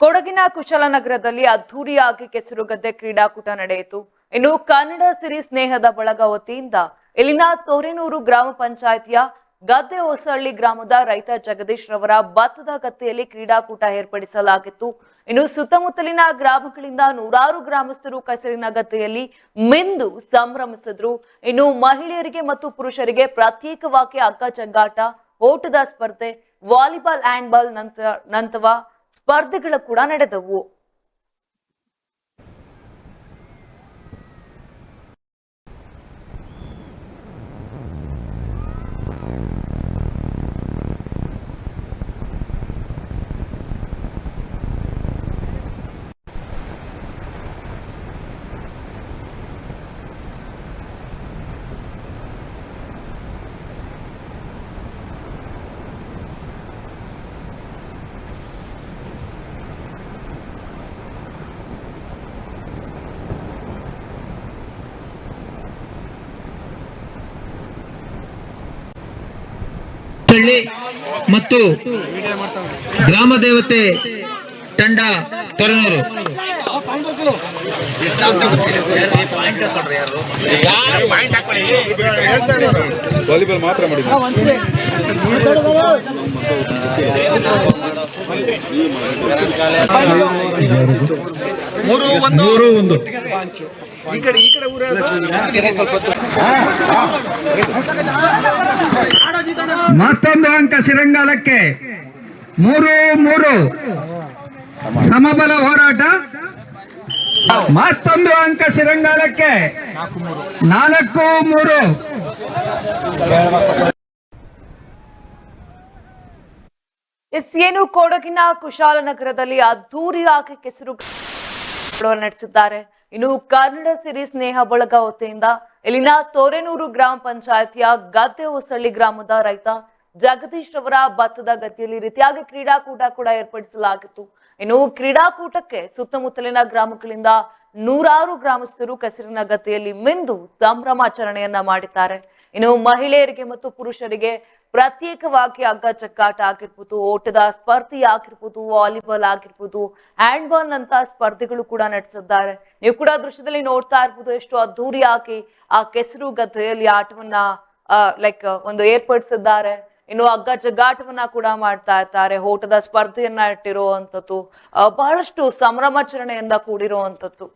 ಕೊಡಗಿನ ಕುಶಲನಗರದಲ್ಲಿ ಅದ್ಧೂರಿಯಾಗಿ ಕೆಸರುಗದ್ದೆ ಕ್ರೀಡಾಕೂಟ ನಡೆಯಿತು. ಇನ್ನು ಕನ್ನಡ ಸಿರಿ ಸ್ನೇಹದ ಬಳಗ ವತಿಯಿಂದ ಇಲ್ಲಿನ ತೋರೆನೂರು ಗ್ರಾಮ ಪಂಚಾಯಿತಿಯ ಗದ್ದೆ ಹೊಸಹಳ್ಳಿ ಗ್ರಾಮದ ರೈತ ಜಗದೀಶ್ ರವರ ಭತ್ತದ ಗದ್ದೆಯಲ್ಲಿ ಕ್ರೀಡಾಕೂಟ ಏರ್ಪಡಿಸಲಾಗಿತ್ತು. ಇನ್ನು ಸುತ್ತಮುತ್ತಲಿನ ಗ್ರಾಮಗಳಿಂದ ನೂರಾರು ಗ್ರಾಮಸ್ಥರು ಕೆಸರಿನ ಗದ್ದೆಯಲ್ಲಿ ಮಿಂದು ಸಂಭ್ರಮಿಸಿದ್ರು. ಇನ್ನು ಮಹಿಳೆಯರಿಗೆ ಮತ್ತು ಪುರುಷರಿಗೆ ಪ್ರತ್ಯೇಕವಾಗಿ ಅಗ್ಗ ಜಗ್ಗಾಟ ಓಟದ ಸ್ಪರ್ಧೆ, ವಾಲಿಬಾಲ್, ಹ್ಯಾಂಡ್ಬಾಲ್ ನಂತರ ನಂತವ ಸ್ಪರ್ಧೆಗಳು ಕೂಡ ನಡೆದವು. ಹಳ್ಳಿ ಮತ್ತು ಗ್ರಾಮ ದೇವತೆ ತಂಡ ತೊರನೂರು. ವಾಲಿಬಾಲ್ ಮಾತ್ರ ಮೂರು ಒಂದು. ಮತ್ತೊಂದು ಅಂಕ ಶಿರಂಗಾಲಕ್ಕೆ. ಮೂರು ಮೂರು. ಸಮಬಲ ಹೋರಾಟ. ಮತ್ತೊಂದು ಅಂಕ ಶಿರಂಗಾಲಕ್ಕೆ. ನಾಲ್ಕು ಮೂರು. ಎಸ್ ಏನು ಕೊಡಗಿನ ಕುಶಾಲನಗರದಲ್ಲಿ ಅದ್ದೂರಿಯಾಗಿ ಕೆಸರು ನಡೆಸಿದ್ದಾರೆ. ಇನ್ನು ಕನ್ನಡ ಸಿರಿ ಸ್ನೇಹ ಬಳಗ ವತಿಯಿಂದ ಇಲ್ಲಿನ ತೋರೆನೂರು ಗ್ರಾಮ ಪಂಚಾಯತಿಯ ಗದ್ದೆ ಹೊಸಳ್ಳಿ ಗ್ರಾಮದ ರೈತ ಜಗದೀಶ್ ರವರ ಭತ್ತದ ಗದ್ದೆಯಲ್ಲಿ ರೀತಿಯಾಗಿ ಕ್ರೀಡಾಕೂಟ ಕೂಡ ಏರ್ಪಡಿಸಲಾಗಿತ್ತು. ಇನ್ನು ಕ್ರೀಡಾಕೂಟಕ್ಕೆ ಸುತ್ತಮುತ್ತಲಿನ ಗ್ರಾಮಗಳಿಂದ ನೂರಾರು ಗ್ರಾಮಸ್ಥರು ಕೆಸರಿನ ಗದ್ದೆಯಲ್ಲಿ ಮಿಂದು ಸಂಭ್ರಮಾಚರಣೆಯನ್ನ ಮಾಡಿದ್ದಾರೆ. ಇನ್ನು ಮಹಿಳೆಯರಿಗೆ ಮತ್ತು ಪುರುಷರಿಗೆ ಪ್ರತ್ಯೇಕವಾಗಿ ಹಗ್ಗ ಚಕ್ಕಾಟ ಆಗಿರ್ಬೋದು, ಓಟದ ಸ್ಪರ್ಧೆ ಆಗಿರ್ಬೋದು, ವಾಲಿಬಾಲ್ ಆಗಿರ್ಬೋದು, ಹ್ಯಾಂಡ್ಬಾಲ್ ಅಂತ ನಂತ ಸ್ಪರ್ಧೆಗಳು ಕೂಡ ನಡೆಸಿದ್ದಾರೆ. ನೀವು ಕೂಡ ದೃಶ್ಯದಲ್ಲಿ ನೋಡ್ತಾ ಇರ್ಬೋದು ಎಷ್ಟು ಅದ್ದೂರಿಯಾಗಿ ಆ ಕೆಸರು ಗದ್ದೆಯಲ್ಲಿ ಆಟವನ್ನ ಲೈಕ್ ಒಂದು ಏರ್ಪಡಿಸಿದ್ದಾರೆ. ಇನ್ನು ಹಗ್ಗ ಜಗ್ಗಾಟವನ್ನ ಕೂಡ ಮಾಡ್ತಾ ಇರ್ತಾರೆ ಓಟದ ಸ್ಪರ್ಧೆಯನ್ನ ಇಟ್ಟಿರುವಂತದ್ದು ಬಹಳಷ್ಟು ಸಂಭ್ರಮಾಚರಣೆಯಿಂದ ಕೂಡಿರುವಂತದ್ದು